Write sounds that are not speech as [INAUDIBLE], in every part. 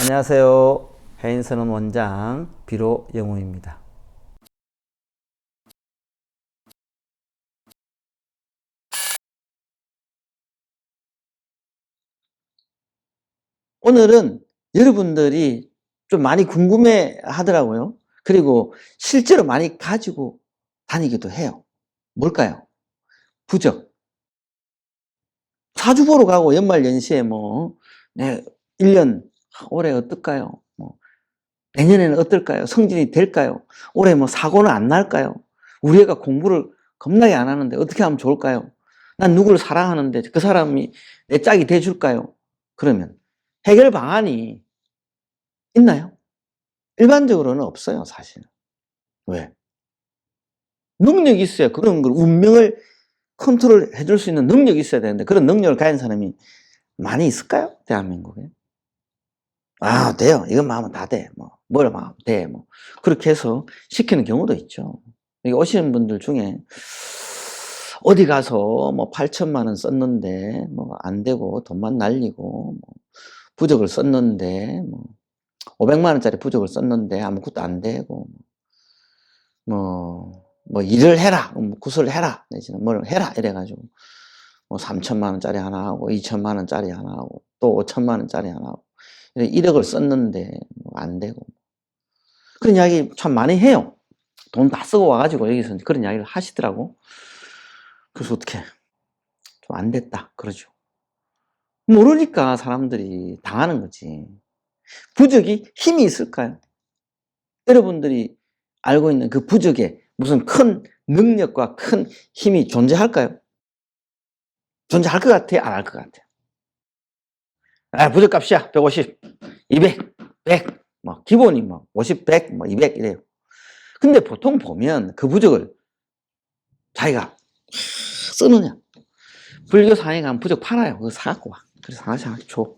안녕하세요. 해인선언 원장 비로 영웅입니다. 오늘은 여러분들이 좀 많이 궁금해 하더라고요. 그리고 실제로 많이 가지고 다니기도 해요. 뭘까요? 부적. 사주 보러 가고 연말 연시에 뭐, 네, 1년, 올해 어떨까요? 뭐, 내년에는 어떨까요? 성진이 될까요? 올해 뭐 사고는 안 날까요? 우리 애가 공부를 겁나게 안 하는데 어떻게 하면 좋을까요? 난 누구를 사랑하는데 그 사람이 내 짝이 돼줄까요? 그러면 해결 방안이 있나요? 일반적으로는 없어요, 사실. 왜? 능력이 있어야 그런 걸 운명을 컨트롤 해줄 수 있는 능력이 있어야 되는데 그런 능력을 가진 사람이 많이 있을까요? 대한민국에? 아, 돼요. 이것만 하면 다 돼. 뭐, 뭘 하면 돼. 뭐. 그렇게 해서 시키는 경우도 있죠. 여기 오시는 분들 중에 어디 가서 뭐 8천만 원 썼는데 뭐 안 되고 돈만 날리고 뭐 부적을 썼는데 뭐 500만 원짜리 부적을 썼는데 아무것도 안 되고 뭐, 뭐 일을 해라, 뭐 구슬을 해라, 내지는 뭘 해라 이래가지고 뭐 3천만 원짜리 하나 하고 2천만 원짜리 하나 하고 또 5천만 원짜리 하나 하고 1억을 썼는데 뭐안 되고 그런 이야기 참 많이 해요. 돈 다 쓰고 와가지고 여기서 그런 이야기를 하시더라고. 그래서 어떻게 좀 안 됐다 그러죠. 모르니까 사람들이 당하는 거지. 부적이 힘이 있을까요? 여러분들이 알고 있는 그 부적에 무슨 큰 능력과 큰 힘이 존재할까요? 존재할 것 같아요? 안 할 것 같아요? 아, 부적 값이야. 150, 200, 100. 뭐, 기본이 뭐, 50, 100, 뭐, 200 이래요. 근데 보통 보면 그 부적을 자기가 쓰느냐. 불교 상에 가면 부적 팔아요. 그거 사갖고 와. 그래서 하나씩 하나씩 줘.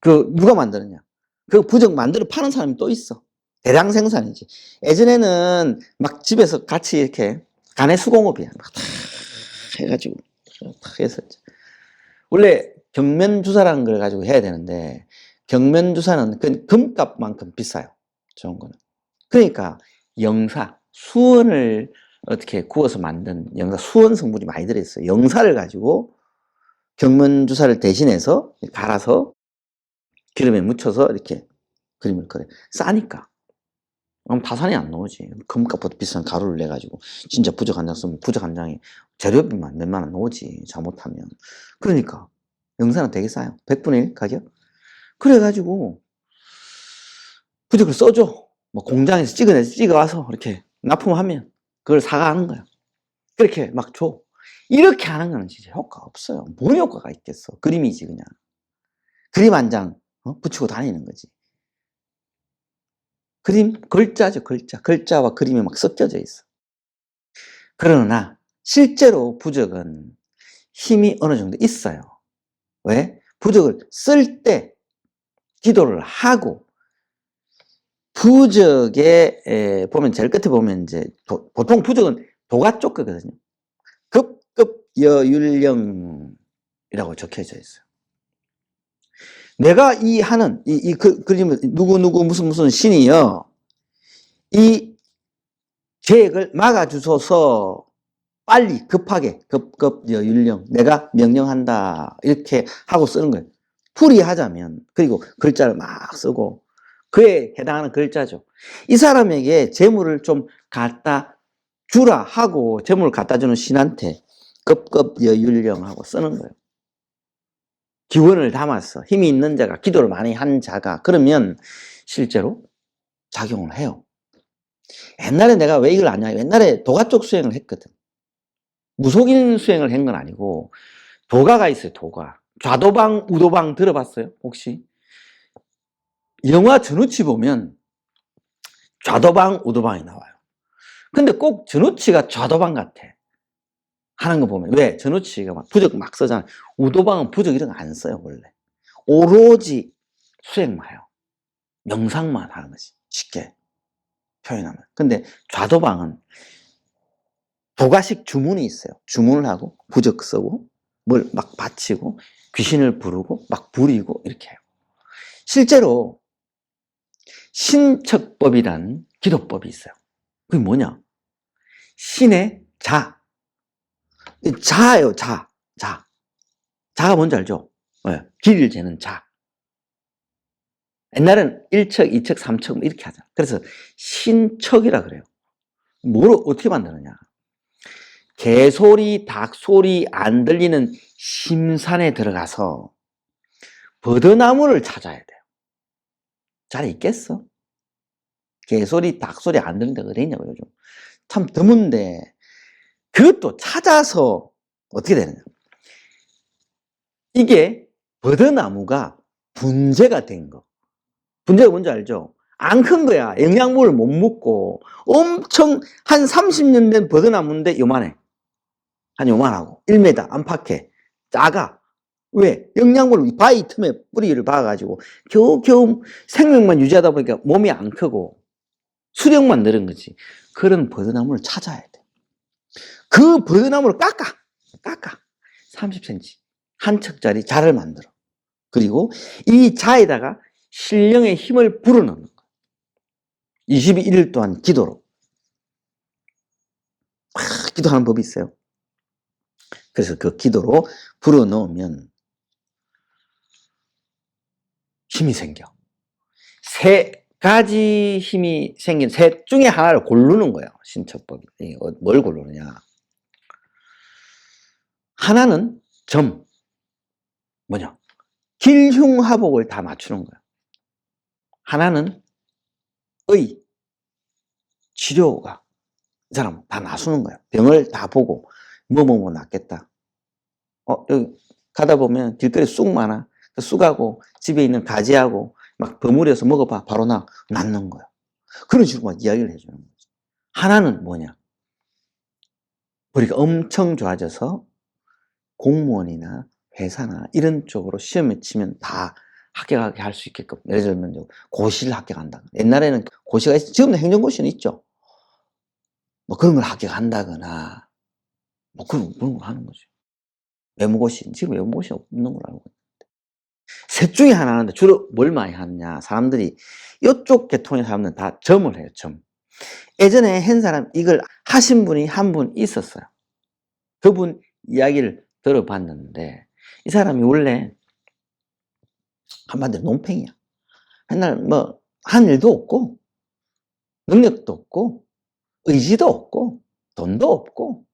그, 누가 만드느냐. 그 부적 만들어 파는 사람이 또 있어. 대량 생산이지. 예전에는 막 집에서 같이 이렇게 간의 수공업이야. 막다 해가지고 탁 했었죠. 원래 경면주사라는 걸 가지고 해야 되는데 경면주사는 그 금값만큼 비싸요. 좋은 거는. 그러니까 영사, 수원을 어떻게 구워서 만든 영사, 수원 성분이 많이 들어있어요. 영사를 가지고 경면주사를 대신해서 갈아서 기름에 묻혀서 이렇게 그림을 그려. 싸니까. 그럼 다산이 안 나오지. 금값보다 비싼 가루를 내가지고 진짜 부적 한 장 쓰면 부적 한 장에 재료비만 몇만 원 나오지. 잘못하면. 그러니까 영사는 되게 싸요. 100분의 1 가격? 그래가지고 부적을 써줘. 뭐 공장에서 찍어내서 찍어와서 이렇게 납품하면 그걸 사가하는 거야. 그렇게 막 줘. 이렇게 하는 거는 진짜 효과 없어요. 뭔 효과가 있겠어. 그림이지 그냥. 그림 한 장 붙이고 다니는 거지. 그림, 글자죠, 글자. 글자와 그림이 막 섞여져 있어. 그러나, 실제로 부적은 힘이 어느 정도 있어요. 왜? 부적을 쓸 때 기도를 하고, 부적에, 에, 보면 제일 끝에 보면 이제, 도, 보통 부적은 도가 쪽 거거든요. 급급 여율령이라고 적혀져 있어요. 내가 이 하는 이, 이 그, 그림을 누구 누구 무슨 무슨 신이요 이 계획을 막아 주소서 빨리 급하게 급급 율령 내가 명령한다 이렇게 하고 쓰는 거예요. 풀이하자면 그리고 글자를 막 쓰고 그에 해당하는 글자죠. 이 사람에게 재물을 좀 갖다 주라 하고 재물을 갖다 주는 신한테 급급 여율령하고 쓰는 거예요. 기원을 담았어. 힘이 있는 자가, 기도를 많이 한 자가, 그러면 실제로 작용을 해요. 옛날에 내가 왜 이걸 아냐? 옛날에 도가 쪽 수행을 했거든. 무속인 수행을 한 건 아니고, 도가가 있어요, 도가. 좌도방, 우도방 들어봤어요? 혹시? 영화 전우치 보면 좌도방, 우도방이 나와요. 근데 꼭 전우치가 좌도방 같아. 하는 거 보면 왜 전우치가 막 부적 막 쓰잖아. 우도방은 부적 이런 거 안 써요 원래. 오로지 수행만 해요. 명상만 하는 거지 쉽게 표현하면. 근데 좌도방은 도가식 주문이 있어요. 주문을 하고 부적 쓰고 뭘 막 바치고 귀신을 부르고 막 부리고 이렇게 해요. 실제로 신척법이란 기도법이 있어요. 그게 뭐냐? 신의 자. 자예요, 자. 자. 자가 뭔지 알죠? 네, 길이를 재는 자. 옛날에는 1척, 2척, 3척 이렇게 하잖아. 그래서 신척이라 그래요. 뭘 어떻게 만드느냐? 개소리, 닭소리 안 들리는 심산에 들어가서 버드나무를 찾아야 돼요. 잘 있겠어? 개소리, 닭소리 안 들리는 데가 어디냐고 요즘. 참 드문데 그것도 찾아서 어떻게 되느냐. 이게 버드나무가 분재가 된 거. 분재가 뭔지 알죠? 안 큰 거야. 영양분을 못 먹고 엄청 한 30년 된 버드나무인데 요만해. 한 요만하고 1m 안팎에 작아. 왜? 영양분을 바위 틈에 뿌리를 박아가지고 겨우겨우 생명만 유지하다 보니까 몸이 안 크고 수령만 늘은 거지. 그런 버드나무를 찾아야 돼. 그 버드나무를 깎아. 깎아. 30cm. 한 척짜리 자를 만들어. 그리고 이 자에다가 신령의 힘을 불어넣는 거야. 21일 동안 기도로. 막 기도하는 법이 있어요. 그래서 그 기도로 불어넣으면 힘이 생겨. 세 가지 힘이 생긴 셋 중에 하나를 고르는 거예요. 신척법이. 이 어, 뭘 고르느냐. 하나는 점. 뭐냐. 길흉화복을 다 맞추는 거예요. 하나는 의. 치료가. 이 사람 다 나서는 거예요. 병을 다 보고 뭐뭐 뭐 낫겠다. 어, 여기 가다 보면 길거리 쑥 많아. 그 쑥하고 집에 있는 가지하고 막 버무려서 먹어봐. 바로 나, 낫는 거야. 그런 식으로 막 이야기를 해주는 거지. 하나는 뭐냐. 우리가 엄청 좋아져서 공무원이나 회사나 이런 쪽으로 시험에 치면 다 합격하게 할 수 있게끔. 예를 들면 고시를 합격한다. 옛날에는 고시가 있, 지금도 행정고시는 있죠. 뭐 그런 걸 합격한다거나 뭐 그런, 그런 걸 하는 거죠. 외모고시, 지금 외모고시 없는 걸 알고 있는데. 셋 중에 하나인데 주로 뭘 많이 하느냐. 사람들이 이쪽 계통의 사람들은 다 점을 해요, 점. 예전에 한 사람 이걸 하신 분이 한 분 있었어요. 그분 이야기를 들어봤는데 이 사람이 원래 한마디로 논팽이야. 맨날 뭐 한 일도 없고 능력도 없고 의지도 없고 돈도 없고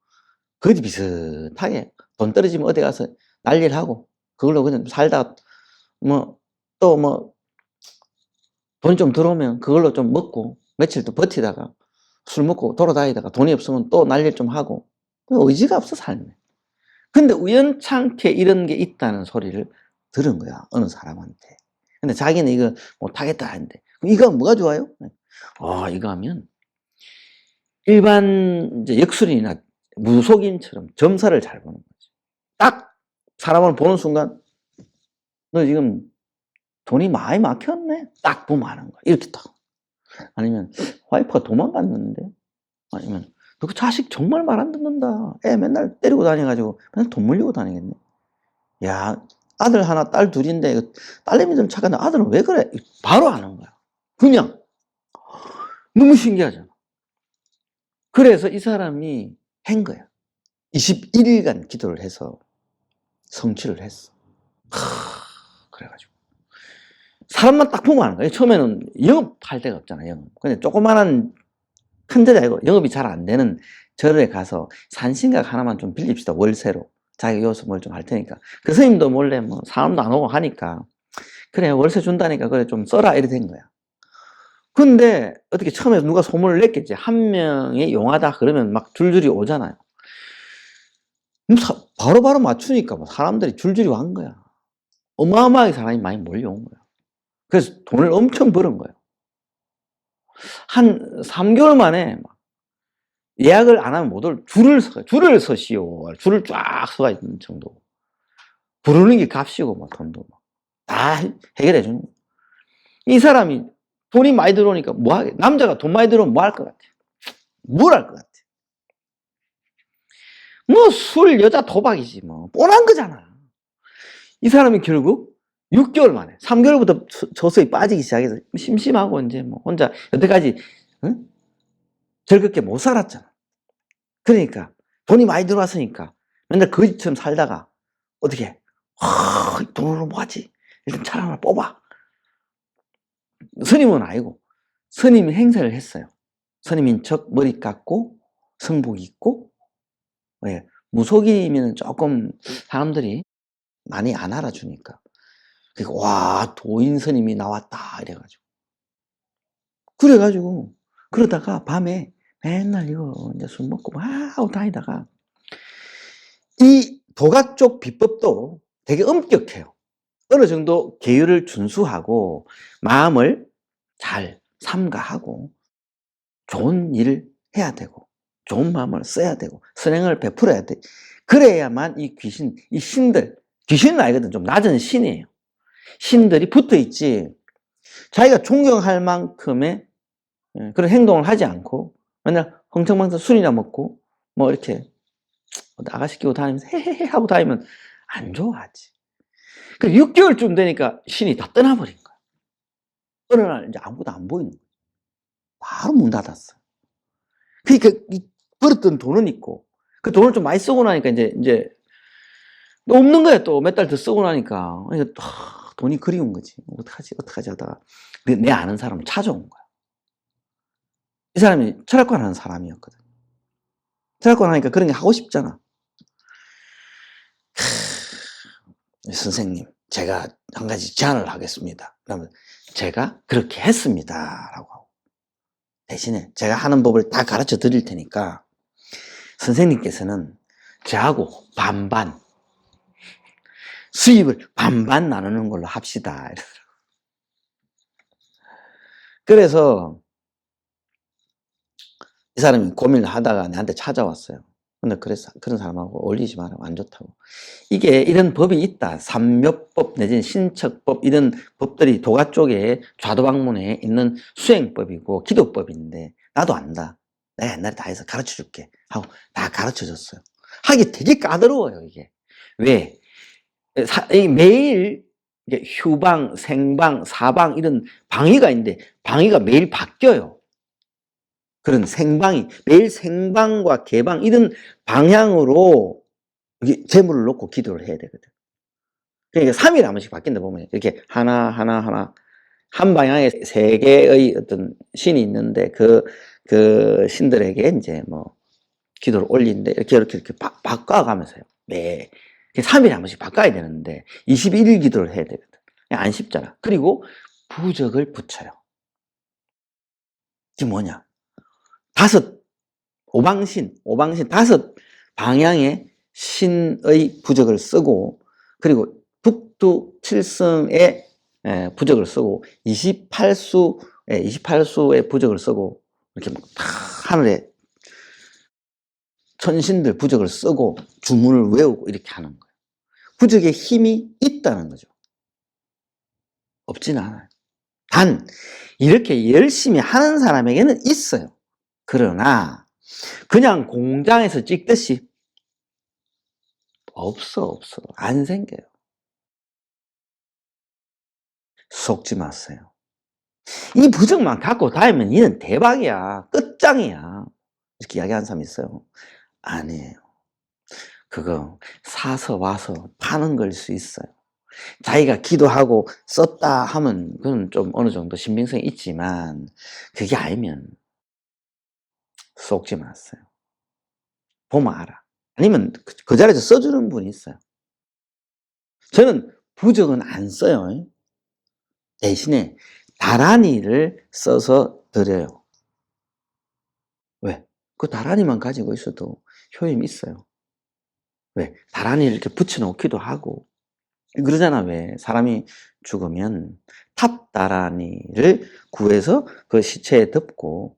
거지 비슷하게 돈 떨어지면 어디 가서 난리를 하고 그걸로 그냥 살다 뭐 또 뭐 돈 좀 들어오면 그걸로 좀 먹고 며칠 또 버티다가 술 먹고 돌아다니다가 돈이 없으면 또 난리를 좀 하고 의지가 없어 삶에 근데 우연찮게 이런 게 있다는 소리를 들은 거야 어느 사람한테 근데 자기는 이거 못하겠다 하는데 그럼 이거 뭐가 좋아요? 아 이거 하면 일반 역술인이나 무속인처럼 점사를 잘 보는 거지. 딱 사람을 보는 순간 너 지금 돈이 많이 막혔네. 딱 보면 아는 거야. 이렇게 딱. 아니면 와이프가 도망갔는데 아니면 너 그 자식 정말 말 안 듣는다. 애 맨날 때리고 다녀가지고 맨날 돈 물리고 다니겠네. 야 아들 하나 딸 둘인데 딸내미 좀 착한데 아들은 왜 그래? 바로 아는 거야. 그냥 너무 신기하잖아. 그래서 이 사람이 한 거야. 21일간 기도를 해서 성취를 했어. 하, 그래가지고. 사람만 딱 보면 아는 거야. 처음에는 영업할 데가 없잖아, 영업. 근데 조그마한 아니고 영업이 잘 안 되는 절에 가서 산신각 하나만 좀 빌립시다, 월세로. 자기가 여기서 뭘좀 할 테니까. 그 스님도 몰래 뭐 사람도 안 오고 하니까. 그래, 월세 준다니까 그래 좀 써라. 이래 된 거야. 근데 어떻게 처음에 누가 소문을 냈겠지. 한 명이 용하다 그러면 막 줄줄이 오잖아요. 바로바로 바로 맞추니까 뭐 사람들이 줄줄이 간 거야. 어마어마하게 사람이 많이 몰려온 거야. 그래서 돈을 엄청 벌은 거예요. 한 3개월 만에 예약을 안 하면 못 올, 줄을 서, 줄을 서시오. 줄을 쫙 서가 있는 정도. 부르는 게 값이고, 뭐, 돈도. 다 해결해 주는 거야. 이 사람이 돈이 많이 들어오니까 뭐 하게? 남자가 돈 많이 들어오면 뭐 할 것 같아? 뭘 할 것 같아? 뭐 술, 여자, 도박이지 뭐. 뻔한 거잖아. 이 사람이 결국 6개월 만에, 3개월부터 저서히 빠지기 시작해서 심심하고 이제 뭐 혼자 여태까지 응? 즐겁게 못 살았잖아. 그러니까 돈이 많이 들어왔으니까 맨날 거지처럼 살다가 어떻게 해? 아, 돈으로 뭐하지? 일단 차를 하나 뽑아. 스님은 아니고 스님이 행세를 했어요. 스님인 척 머리 깎고 성복 입고 예, 무속이면 조금 사람들이 많이 안 알아주니까 그러니까 와 도인 스님이 나왔다 이래가지고 그래가지고 그러다가 밤에 맨날 이거 이제 술 먹고 막 다니다가 이 도가 쪽 비법도 되게 엄격해요. 어느 정도 계율을 준수하고 마음을 잘 삼가하고 좋은 일을 해야 되고 좋은 마음을 써야 되고 선행을 베풀어야 돼. 그래야만 이 귀신, 이 신들, 귀신은 아니거든. 좀 낮은 신이에요. 신들이 붙어 있지. 자기가 존경할 만큼의 예, 그런 행동을 하지 않고 맨날 흥청망청 술이나 먹고 뭐 이렇게 나가시 끼고 다니면서 헤헤헤 하고 다니면 안 좋아하지. 그 6개월쯤 되니까 신이 다 떠나버린 거야. 어느 날 이제 아무것도 안 보이는 거야. 바로 문 닫았어. 그러니까 이 벌었던 돈은 있고 그 돈을 좀 많이 쓰고 나니까 이제 이제 또 없는 거야 또 몇 달 더 쓰고 나니까 그러니까 하, 돈이 그리운 거지 어떡하지 어떡하지 하다가 내- 내 아는 사람을 찾아온 거야. 이 사람이 철학관 하는 사람이었거든. 철학관 하니까 그런 게 하고 싶잖아. 크, 선생님, 제가 한 가지 제안을 하겠습니다. 그러면 제가 그렇게 했습니다. 라고 하고. 대신에 제가 하는 법을 다 가르쳐 드릴 테니까 선생님께서는 저하고 반반, 수입을 반반 나누는 걸로 합시다. [LAUGHS] 그래서 이 사람이 고민을 하다가 나한테 찾아왔어요. 근데 그래서 그런 사람하고 어울리지 마라. 안 좋다고. 이게 이런 법이 있다. 삼묘법 내지는 신척법 이런 법들이 도가 쪽에 좌도방문에 있는 수행법이고 기도법인데 나도 안다. 내가 옛날에 다 해서 가르쳐 줄게. 하고 다 가르쳐 줬어요. 하기 되게 까다로워요, 이게. 왜? 사- 이 매일 휴방, 생방, 사방 이런 방위가 있는데 방위가 매일 바뀌어요. 그런 생방이 매일 생방과 개방 이런 방향으로 재물을 놓고 기도를 해야 되거든. 그러니까 3일에 한 번씩 바뀐다 보면 이렇게 하나 하나 하나 한 방향에 세 개의 어떤 신이 있는데 그 그 신들에게 이제 뭐 기도를 올리는데 이렇게 이렇게 이렇게 바, 바꿔가면서요. 매 3일에 한 번씩 바꿔야 되는데 21일 기도를 해야 되거든. 안 쉽잖아. 그리고 부적을 붙여요. 이게 뭐냐? 다섯 오방신, 오방신 다섯 방향의 신의 부적을 쓰고 그리고 북두 칠성의 에, 부적을 쓰고 28수, 28수의 부적을 쓰고 이렇게 막다 하늘에 천신들 부적을 쓰고 주문을 외우고 이렇게 하는 거예요. 부적에 힘이 있다는 거죠. 없지는 않아요. 단 이렇게 열심히 하는 사람에게는 있어요. 그러나 그냥 공장에서 찍듯이 없어 없어 안 생겨요. 속지 마세요. 이 부적만 갖고 다니면 니는 대박이야. 끝장이야. 이렇게 이야기하는 사람이 있어요. 아니에요. 그거 사서 와서 파는 걸 수 있어요. 자기가 기도하고 썼다 하면 그건 좀 어느 정도 신빙성이 있지만 그게 아니면 속지 마세요. 보면 알아. 아니면 그, 그 자리에서 써주는 분이 있어요. 저는 부적은 안 써요. 대신에 다란이를 써서 드려요. 왜? 그 다란이만 가지고 있어도 효임이 있어요. 왜? 다란이를 이렇게 붙여놓기도 하고 그러잖아 왜? 사람이 죽으면 탑다란이를 구해서 그 시체에 덮고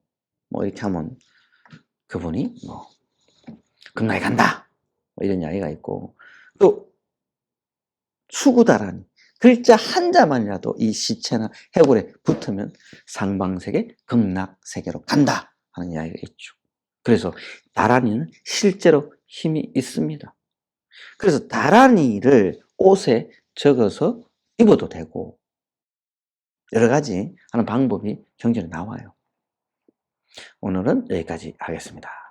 뭐 이렇게 하면 그분이 뭐 극락에 간다 뭐 이런 이야기가 있고 또 수구 다란이 글자 한자만이라도 이 시체나 해골에 붙으면 상방세계 극락세계로 간다 하는 이야기가 있죠. 그래서 다란이는 실제로 힘이 있습니다. 그래서 다란이를 옷에 적어서 입어도 되고 여러 가지 하는 방법이 경전에 나와요. 오늘은 여기까지 하겠습니다.